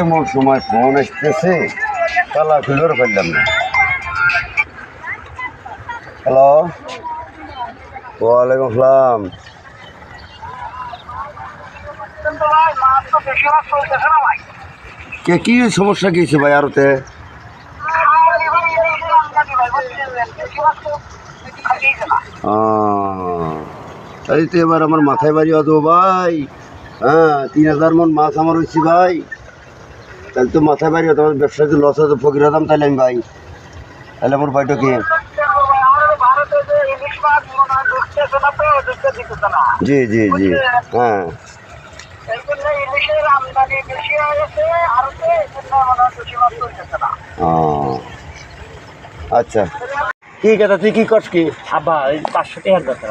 এমন সময় ফোন আসতেছে, তালা খুলেও ফেললাম না। হ্যালো? ওয়ালাইকুম আসসালাম কে, কি সমস্যা কি ভাই আরতে? তাই তো এবার আমার মাথায় বাড়ি অত ভাই। হ্যাঁ তিন হাজার মন মাছ আমার হয়েছে ভাই। তাহলে তো মাথায় বাড়ি তোমার ব্যবসাতে লস হতো ফকির হতাম তাহলে আমি ভাই। তাহলে আমার ভাইটা কি? জি জি জি। হ্যাঁ। আচ্ছা। কি কথা তুই কি করছ কি? আব্বা পাঁচশো টাকার দরকার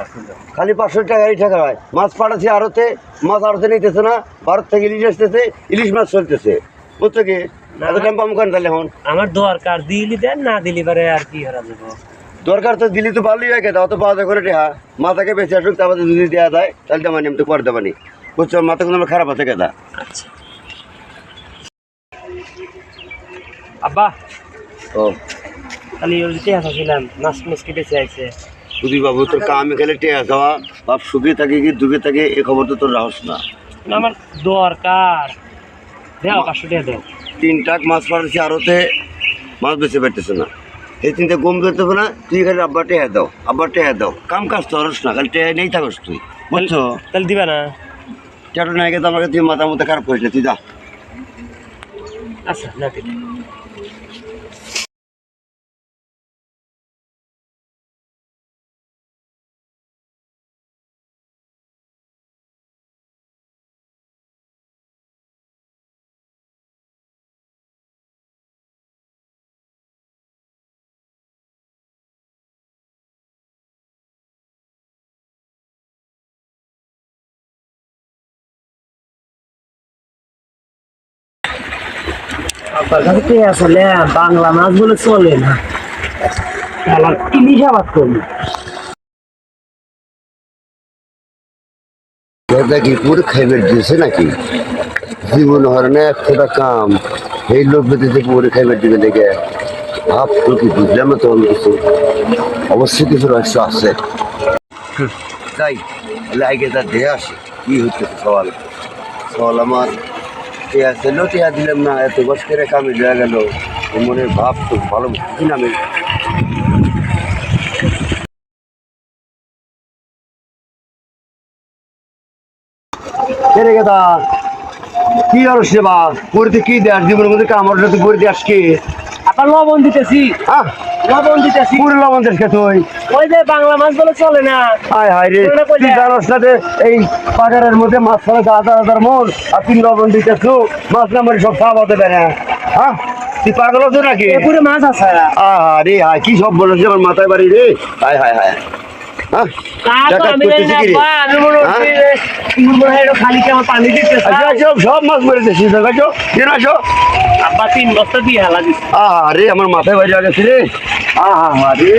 খালি পাঁচশো টাকা এই টাকা হয় মাছ পাঠাচ্ছি আড়তে মাছ আড়তে নিতেছে না ভারত থেকে ইলিশ আসতেছে ইলিশ মাছ চলতেছে। বুঝছ কি? করেন তাহলে এখন? আমার দরকার দিলি দেন না দিলি পারে আর কি হারা দরকার তো দিলি তো ভালোই হয় অত পাওয়া যায় করে টেহা। মাথাকে বেঁচে আসুক তারপর যদি দেওয়া যায় তাহলে তো মানে আমি তো করে দেবানি বুঝছ মাথা কোনো খারাপ আছে কেতা আচ্ছা। আব্বা ও। তাহলে ওই যে টাকা ছিলাম মাছ মুসকি বেঁচে আইছে। বুঝি বাবু তোর কামে খেলে টেহা খাওয়া বাপ সুখে থাকে কি দুঃখে থাকে এ খবর তো তোর রাহস না। না, আমার দরকার। দেও পাঁচশো টাকা দেও। তিন টাক মাছ পাঠাচ্ছি মাছ বেঁচে পারতেছে না। এই তিনটে গম ধরতে হবে না তুই খালি আব্বা টেহা দাও আব্বা টেহা দাও। কাম কাজ তো হরস না খালি টেহা নেই থাকস তুই বুঝছ? তাহলে দিবা না? টেটো নাই গেছে আমাকে তুই মাথা মতো খারাপ করিস না তুই যা। আচ্ছা না কাছে আসলে বাংলা মাছ বলে চলে না। ইলিশ আবাদ করব? কি পুরো খাইবার দিয়েছে নাকি? জীবন হরণে একটা কাম। এই লোক বেঁধেছে পুরো খাইবার দিবে দেখে। ভাব তো কি বুঝলাম তো আমি কিছু? অবশ্যই কিছু রহস্য আছে। তাই আগে তার দেহে আসে। কি হচ্ছে সওয়াল? সওয়াল আমার টিয়া টিয়া দিলাম না, এত বস করে কামে গেল। মনের ভাব তো ভালো কি নামে? কি আর সেবা করতে কি দেয় জীবনের মধ্যে কামড় তো করে দিয়ে আজকে আবার লবণ দিতেছি। লবণ দিতেছি। পুরো লবণ কে হই ওই যে বাংলা মাছ বলে চলে না। হায় হায় রে তুই? জানোস না যে এই বাজারের মধ্যে মাছ ফেলে হাজার হাজার মন আর তিন লবণ দিতেছু মাছ না মারি সব খাওয়া হতে পারে হ্যাঁ তুই পাগল হতো নাকি? পুরো মাছ আছে। আরে হায় কি সব বলেছে আমার মাথায় বাড়ি রে? হায় হায় হায়। সব মাছ মেরে দিচ্ছি দেখাছো কেন আসো। আব্বা তিন বস্তা দিয়ে হেলা দিচ্ছে আরে আমার মাথায় বাড়ি গেছে রে। আহা রে